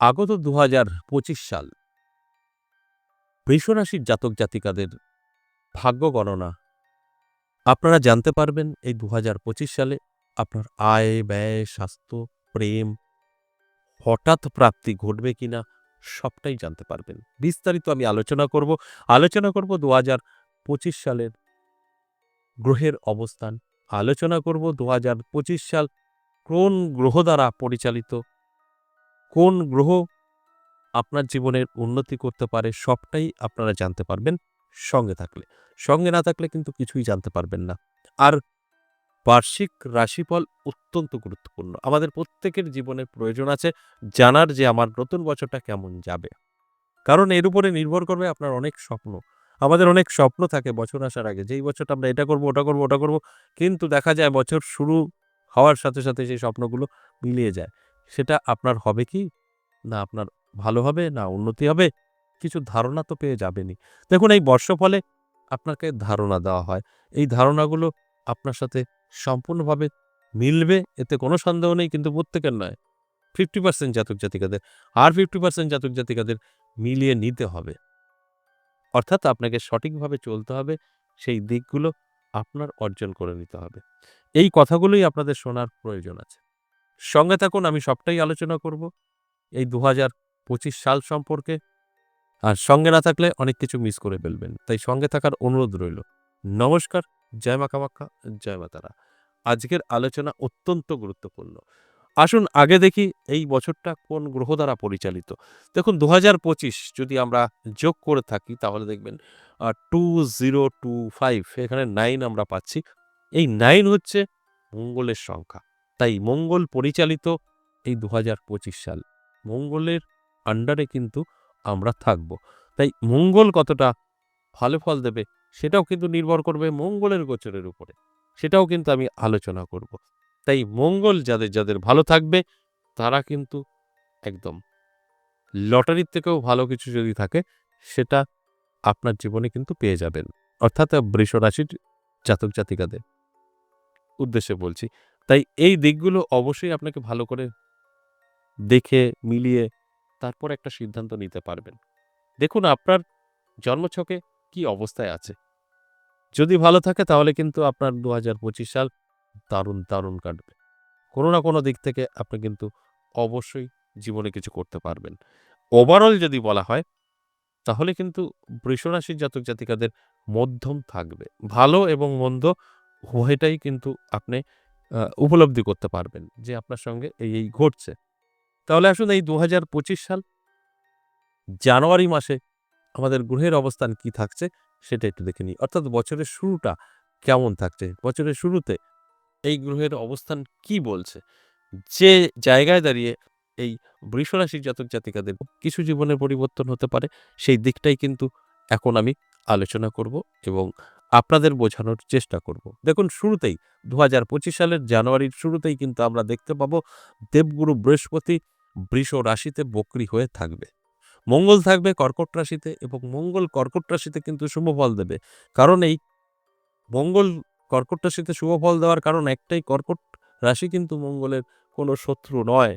আগত দু হাজার পঁচিশ সাল বৃষরাশির জাতক জাতিকাদের ভাগ্য গণনা। আপনারা জানতে পারবেন এই দু হাজার পঁচিশ সালে আপনার আয়, ব্যয়, স্বাস্থ্য, প্রেম হঠাৎ প্রাপ্তি ঘটবে কিনা সবটাই জানতে পারবেন। বিস্তারিত আমি আলোচনা করব। আলোচনা করব দু হাজার পঁচিশ সালের গ্রহের অবস্থান। আলোচনা করব দু হাজার পঁচিশ সাল কোন গ্রহ দ্বারা পরিচালিত কোন গ্রহ আপনার জীবনের উন্নতি করতে পারে সবটাই আপনারা জানতে পারবেন সঙ্গে থাকলে। সঙ্গে না থাকলে কিন্তু কিছুই জানতে পারবেন না। আর বার্ষিক রাশিফল অত্যন্ত গুরুত্বপূর্ণ। আমাদের প্রত্যেকের জীবনের প্রয়োজন আছে জানার যে আমার নতুন বছরটা কেমন যাবে। কারণ এর উপরে নির্ভর করবে আপনার অনেক স্বপ্ন। আমাদের অনেক স্বপ্ন থাকে বছর আসার আগে। যেই বছরটা আমরা এটা করব, ওটা করব ওটা করব, কিন্তু দেখা যায় বছর শুরু হওয়ার সাথে সাথে সেই স্বপ্নগুলো মিলিয়ে যায়। সেটা আপনার হবে কি? না আপনার ভালো হবে, না উন্নতি হবে, কিছু ধারণা তো পেয়ে যাবেনই। দেখুন, এই বর্ষফলে আপনাকে ধারণা দেওয়া হয়। এই ধারণাগুলো আপনার সাথে সম্পূর্ণভাবে মিলবে, এতে কোনো সন্দেহ নেই, কিন্তু প্রত্যেকের নয়। ফিফটি পার্সেন্ট জাতক জাতিকাদের আর ফিফটি পার্সেন্ট জাতক জাতিকাদের মিলিয়ে নিতে হবে। অর্থাৎ আপনাকে সঠিকভাবে চলতে হবে, সেই দিকগুলো আপনার অর্জন করে নিতে হবে। এই কথাগুলোই আপনাদের শোনার প্রয়োজন আছে। সঙ্গে থাকুন, আমি সবটাই আলোচনা করব এই দু সাল সম্পর্কে। আর সঙ্গে না থাকলে অনেক কিছু মিস করে ফেলবেন। তাই সঙ্গে থাকার অনুরোধ রইল। নমস্কার, জয় মা কামাখ্যা, জয় মা তারা। আজকের আলোচনা অত্যন্ত গুরুত্বপূর্ণ। আসুন আগে দেখি এই বছরটা কোন গ্রহ দ্বারা পরিচালিত। দেখুন দু যদি আমরা যোগ করে থাকি, তাহলে দেখবেন টু জিরো টু ফাইভ এখানে নাইন আমরা পাচ্ছি। এই নাইন হচ্ছে মঙ্গলের সংখ্যা। তাই মঙ্গল পরিচালিত এই দু হাজার পঁচিশ সাল। মঙ্গলের আন্ডারে কিন্তু আমরা থাকব। তাই মঙ্গল কতটা ভালো ফল দেবে সেটাও কিন্তু নির্ভর করবে মঙ্গলের গোচরের উপরে। সেটাও কিন্তু আমি আলোচনা করব। তাই মঙ্গল যাদের যাদের ভালো থাকবে, তারা কিন্তু একদম লটারির থেকেও ভালো কিছু যদি থাকে, সেটা আপনার জীবনে কিন্তু পেয়ে যাবেন। অর্থাৎ বৃষ রাশির জাতক জাতিকাদের উদ্দেশ্যে বলছি। তাই এই দিকগুলো অবশ্যই আপনাকে ভালো করে দেখে, মিলিয়ে তারপর একটা সিদ্ধান্ত নিতে পারবেন। দেখুন আপনার জন্মছকে কি অবস্থায় আছে। যদি ভালো থাকে তাহলে কিন্তু আপনার দু হাজার পঁচিশ সাল দারুণ দারুণ কাটবে। কোনো না কোনো দিক থেকে আপনি কিন্তু অবশ্যই জীবনে কিছু করতে পারবেন। ওভারঅল যদি বলা হয়, তাহলে কিন্তু বৃষরাশির জাতক জাতিকাদের মধ্যম থাকবে। ভালো এবং মন্দ উভয়টাই কিন্তু আপনি উপলব্ধি করতে পারবেন যে আপনার সঙ্গে এই এই ঘটছে। তাহলে আসুন এই দু হাজার পঁচিশ সাল, জানুয়ারি মাসে আমাদের গ্রহের অবস্থান কি থাকছে সেটা একটু দেখে নিই। অর্থাৎ বছরের শুরুটা কেমন থাকছে? বছরের শুরুতে এই গ্রহের অবস্থান কি বলছে? যে জায়গায় দাঁড়িয়ে এই বৃষরাশির জাতক জাতিকাদের কিছু জীবনের পরিবর্তন হতে পারে, সেই দিকটাই কিন্তু এখন আমি আলোচনা করব এবং আপনাদের বোঝানোর চেষ্টা করব। দেখুন, শুরুতেই দু পঁচিশ সালের জানুয়ারির শুরুতেই কিন্তু আমরা দেখতে পাবো দেবগুরু বৃহস্পতি বৃষ রাশিতে বক্রি হয়ে থাকবে। মঙ্গল থাকবে কর্কট রাশিতে এবং মঙ্গল কর্কট রাশিতে কিন্তু শুভ ফল দেবে। কারণ এই মঙ্গল কর্কট রাশিতে শুভ ফল দেওয়ার কারণ একটাই, কর্কট রাশি কিন্তু মঙ্গলের কোনো শত্রু নয়,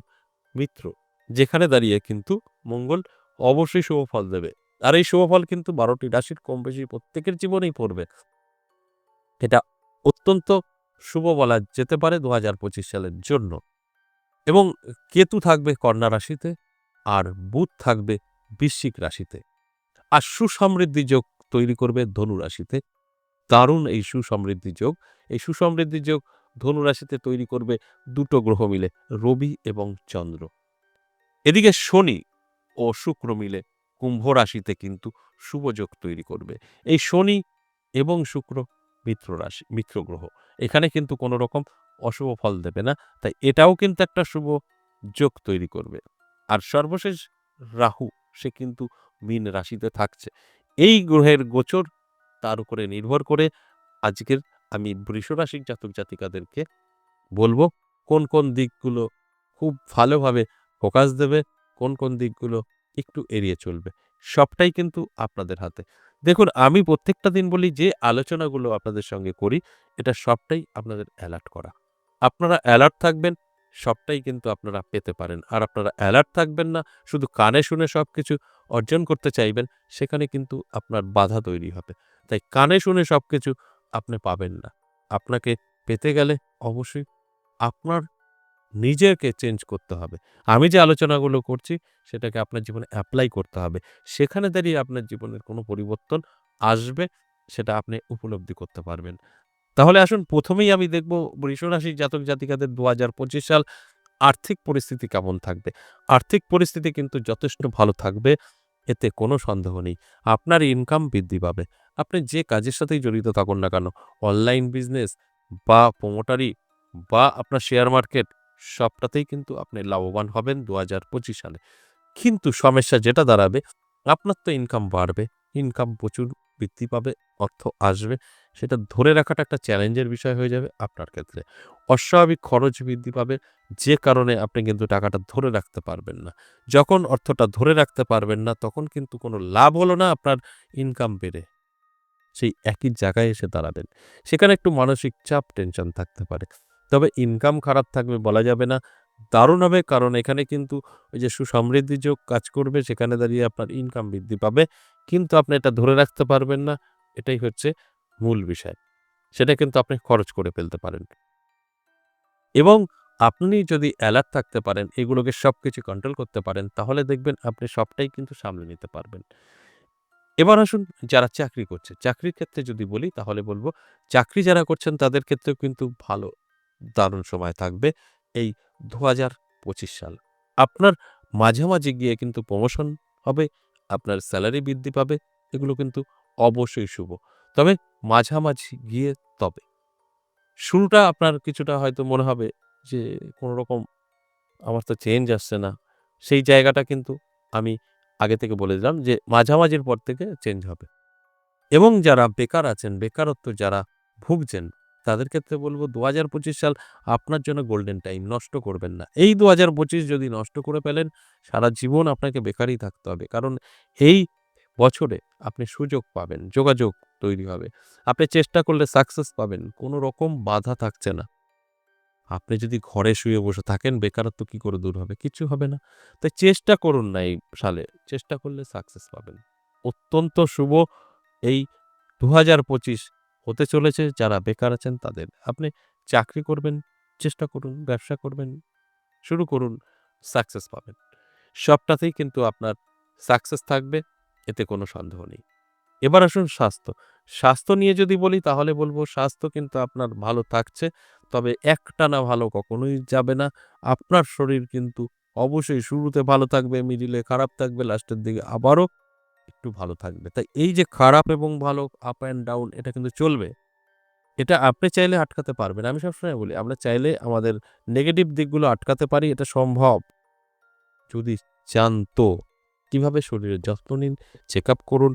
মিত্র। যেখানে দাঁড়িয়ে কিন্তু মঙ্গল অবশ্যই শুভ ফল দেবে। আর এই শুভ ফল কিন্তু বারোটি রাশির কম বেশি প্রত্যেকের জীবনেই পড়বে। এটা অত্যন্ত শুভ বলা যেতে পারে দু হাজার পঁচিশ সালের জন্য। এবং কেতু থাকবে কন্যা রাশিতে আর বুধ থাকবে বৃশ্চিক রাশিতে। আর সুসমৃদ্ধি যোগ তৈরি করবে ধনু রাশিতে। দারুণ এই সুসমৃদ্ধি যোগ। এই সুসমৃদ্ধি যোগ ধনু রাশিতে তৈরি করবে দুটো গ্রহ মিলে, রবি এবং চন্দ্র। এদিকে শনি ও শুক্র মিলে কুম্ভ রাশিতে কিন্তু শুভ যোগ তৈরি করবে। এই শনি এবং শুক্র মিত্র রাশি, মিত্র গ্রহ, এখানে কিন্তু কোনো রকম অশুভ ফল দেবে না। তাই এটাও কিন্তু একটা শুভ যোগ তৈরি করবে। আর সর্বশেষ রাহু, সে কিন্তু মীন রাশিতে থাকছে। এই গ্রহের গোচর তার উপরে নির্ভর করে আজকের আমি বৃষ রাশির জাতক জাতিকাদেরকে বলব, কোন কোন দিকগুলো খুব ভালোভাবে ফোকাস দেবে, কোন কোন দিকগুলো একটু এড়িয়ে চলবে। সবটাই কিন্তু আপনাদের হাতে। দেখুন, আমি প্রত্যেকটা দিন বলি যে আলোচনাগুলো আপনাদের সঙ্গে করি, এটা সবটাই আপনাদের অ্যালার্ট করা। আপনারা অ্যালার্ট থাকবেন, সবটাই কিন্তু আপনারা পেতে পারেন। আর আপনারা অ্যালার্ট থাকবেন না, শুধু কানে শুনে সব কিছু অর্জন করতে চাইবেন, সেখানে কিন্তু আপনার বাধা তৈরি হবে। তাই কানে শুনে সব কিছু আপনি পাবেন না। আপনাকে পেতে গেলে অবশ্যই আপনার নিজেকে চেঞ্জ করতে হবে। আমি যে আলোচনাগুলো করছি, সেটাকে আপনার জীবনে অ্যাপ্লাই করতে হবে। সেখানে দাঁড়িয়ে আপনার জীবনের কোনো পরিবর্তন আসবে, সেটা আপনি উপলব্ধি করতে পারবেন। তাহলে আসুন, প্রথমেই আমি দেখব বৃষরাশি জাতক জাতিকাদের দু হাজার পঁচিশ সাল আর্থিক পরিস্থিতি কেমন থাকবে? আর্থিক পরিস্থিতি কিন্তু যথেষ্ট ভালো থাকবে, এতে কোনো সন্দেহ নেই। আপনার ইনকাম বৃদ্ধি পাবে। আপনি যে কাজের সাথেই জড়িত থাকুন না কেন অনলাইন বিজনেস বা প্রোমোটারি বা আপনার শেয়ার মার্কেট সবটাতেই কিন্তু আপনি লাভবান হবেন দু হাজার পঁচিশ সালে। কিন্তু সমস্যা যেটা দাঁড়াবে, আপনার তো ইনকাম বাড়বে ইনকাম প্রচুর বৃদ্ধি পাবে, অর্থ আসবে, সেটা ধরে রাখাটা একটা চ্যালেঞ্জের বিষয় হয়ে যাবে আপনার ক্ষেত্রে। অস্বাভাবিক খরচ বৃদ্ধি পাবে, যে কারণে আপনি কিন্তু টাকাটা ধরে রাখতে পারবেন না। যখন অর্থটা ধরে রাখতে পারবেন না, তখন কিন্তু কোনো লাভ হলো না, আপনার ইনকাম বেড়ে। সেই একই জায়গায় এসে দাঁড়াবেন। সেখানে একটু মানসিক চাপ টেনশন থাকতে পারে। তবে ইনকাম খারাপ থাকবে বলা যাবে না। দারুণ হবে কারণ এখানে কিন্তু ওই যে সুসমৃদ্ধি যোগ কাজ করবে, সেখানে দাঁড়িয়ে আপনার ইনকাম বৃদ্ধি পাবে। কিন্তু আপনি এটা ধরে রাখতে পারবেন না। এটাই হচ্ছে মূল বিষয়। সেটা কিন্তু আপনি খরচ করে ফেলতে পারেন। এবং আপনি যদি অ্যালার্ট থাকতে পারেন, এগুলোকে সব কিছু কন্ট্রোল করতে পারেন, তাহলে দেখবেন আপনি সবটাই কিন্তু সামলে নিতে পারবেন। এবার আসুন যারা চাকরি করছে। চাকরির ক্ষেত্রে যদি বলি, তাহলে বলব, চাকরি যারা করছেন, তাদের ক্ষেত্রেও কিন্তু ভালো। দারুণ সময় থাকবে এই দু হাজার পঁচিশ সাল। আপনার মাঝামাঝি গিয়ে কিন্তু প্রমোশন হবে, আপনার স্যালারি বৃদ্ধি পাবে, এগুলো কিন্তু অবশ্যই শুভ। তবে মাঝামাঝি গিয়ে তবে। শুরুটা আপনার কিছুটা হয়তো মনে হবে যে কোনো রকম আমার তো চেঞ্জ আসছে না। সেই জায়গাটা কিন্তু আমি আগে থেকে বলে দিলাম যে মাঝামাঝির পর থেকে চেঞ্জ হবে। এবং যারা বেকার আছেন, বেকারত্ব যারা ভুগছেন তাদের ক্ষেত্রে বলব দু হাজার পঁচিশ সাল আপনার জন্য গোল্ডেন টাইম নষ্ট করবেন না। এই দু হাজার পঁচিশ যদি নষ্ট করে ফেলেন, সারা জীবন আপনাকে বেকারই থাকতে হবে। কারণ এই বছরে আপনি সুযোগ পাবেন, যোগাযোগ তৈরি হবে। আপনি চেষ্টা করলে সাকসেস পাবেন, কোনো রকম বাধা থাকছে না। আপনি যদি ঘরে শুয়ে বসে থাকেন, বেকারত্ব কি করে দূর হবে? কিছু হবে না। তাই চেষ্টা করুন না এই সালে, চেষ্টা করলে সাকসেস পাবেন। অত্যন্ত শুভ এই দু হাজার পঁচিশ হতে চলেছে, যারা বেকার আছেন তাদের। আপনি চাকরি করবেন, চেষ্টা করুন, ব্যবসা করবেন, শুরু করুন সাকসেস পাবেন। সবটাতেই কিন্তু আপনার সাকসেস থাকবে, এতে কোনো সন্দেহ নেই। এবার আসুন স্বাস্থ্য। স্বাস্থ্য নিয়ে যদি বলি, তাহলে বলব স্বাস্থ্য কিন্তু আপনার ভালো থাকছে, তবে একটানা ভালো কখনোই যাবে না। আপনার শরীর কিন্তু অবশ্যই শুরুতে ভালো থাকবে মিডিলে খারাপ থাকবে লাস্টের দিকে আবারও একটু ভালো থাকবে। তাই এই যে খারাপ এবং ভালো আপ অ্যান্ড ডাউন এটা কিন্তু চলবে, এটা আপনি চাইলে আটকাতে পারবেন। আমি সবসময় বলি, আমরা চাইলে আমাদের নেগেটিভ দিকগুলো আটকাতে পারি, এটা সম্ভব। যদি চান তো কীভাবে শরীরের যত্ন নিন চেক আপ করুন,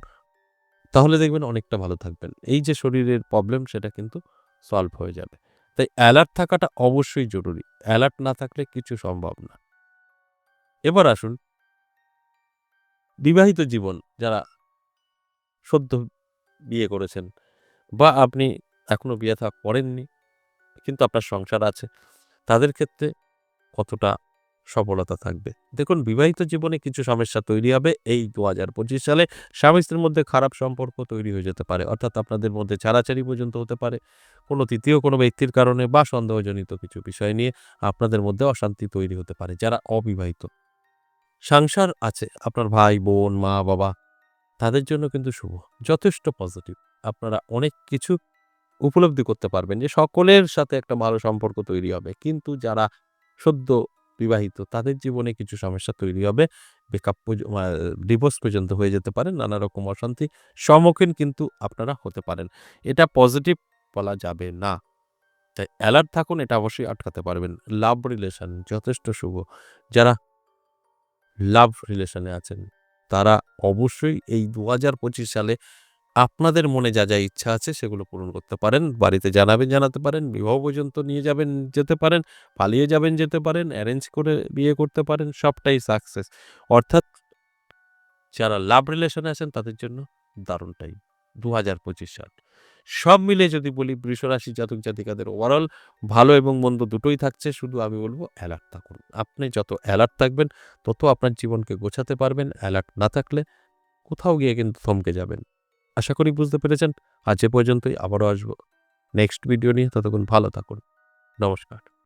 তাহলে দেখবেন অনেকটা ভালো থাকবেন। এই যে শরীরের প্রবলেম সেটা কিন্তু সলভ হয়ে যাবে। তাই অ্যালার্ট থাকাটা অবশ্যই জরুরি। অ্যালার্ট না থাকলে কিছু সম্ভব না। এবার আসুন বিবাহিত জীবন যারা সদ্য বিয়ে করেছেন বা আপনি এখনও বিয়ে থা, করেননি, কিন্তু আপনার সংসার আছে, তাদের ক্ষেত্রে কতটা সফলতা থাকবে? দেখুন, বিবাহিত জীবনে কিছু সমস্যা তৈরি হবে। এই দু হাজার পঁচিশ সালে স্বামী স্ত্রীর মধ্যে খারাপ সম্পর্ক তৈরি হয়ে যেতে পারে। অর্থাৎ আপনাদের মধ্যে ছাড়াছাড়ি পর্যন্ত হতে পারে। কোনো তৃতীয় কোনো ব্যক্তির কারণে বা সন্দেহজনিত কিছু বিষয় নিয়ে আপনাদের মধ্যে অশান্তি তৈরি হতে পারে, যারা অবিবাহিত। সংসার আছে। আপনার ভাই, বোন, মা, বাবা, তাদের জন্য কিন্তু শুভ, যথেষ্ট পজিটিভ আপনারা অনেক কিছু উপলব্ধি করতে পারবেন যে সকলের সাথে একটা ভালো সম্পর্ক তৈরি হবে। কিন্তু যারা সদ্য বিবাহিত, তাদের জীবনে কিছু সমস্যা তৈরি হবে। বেকআপ ডিভোর্স পর্যন্ত হয়ে যেতে পারে, নানা রকম অশান্তি সম্মুখীন কিন্তু আপনারা হতে পারেন। এটা পজিটিভ বলা যাবে না। তাই অ্যালার্ট থাকুন, এটা অবশ্যই আটকাতে পারবেন। লাভ রিলেশন যথেষ্ট শুভ। যারা লাভ রিলেশনে আছেন। তারা অবশ্যই এই দু হাজার পঁচিশ সালে আপনাদের মনে যা যা ইচ্ছা আছে সেগুলো পূরণ করতে পারেন। বাড়িতে জানাবেন, জানাতে পারেন, বিবাহ পর্যন্ত নিয়ে যাবেন, যেতে পারেন, পালিয়ে যাবেন, যেতে পারেন অ্যারেঞ্জ করে বিয়ে করতে পারেন, সবটাই সাকসেস অর্থাৎ যারা লাভ রিলেশনে আছেন তাদের জন্য দারুণ টাইম দু হাজার পঁচিশ সাল। সব মিলে যদি বলি বৃষরাশি জাতক জাতিকাদের ওভারঅল ভালো এবং মন্দ দুটোই থাকছে, শুধু আমি বলব অ্যালার্ট থাকুন। আপনি যত অ্যালার্ট থাকবেন, তত আপনার জীবনকে গোছাতে পারবেন অ্যালার্ট না থাকলে কোথাও গিয়ে কিন্তু থমকে যাবেন। আশা করি বুঝতে পেরেছেন। আজ এ পর্যন্তই, আবারও আসব। নেক্সট ভিডিও নিয়ে ততক্ষণ ভালো থাকুন। নমস্কার।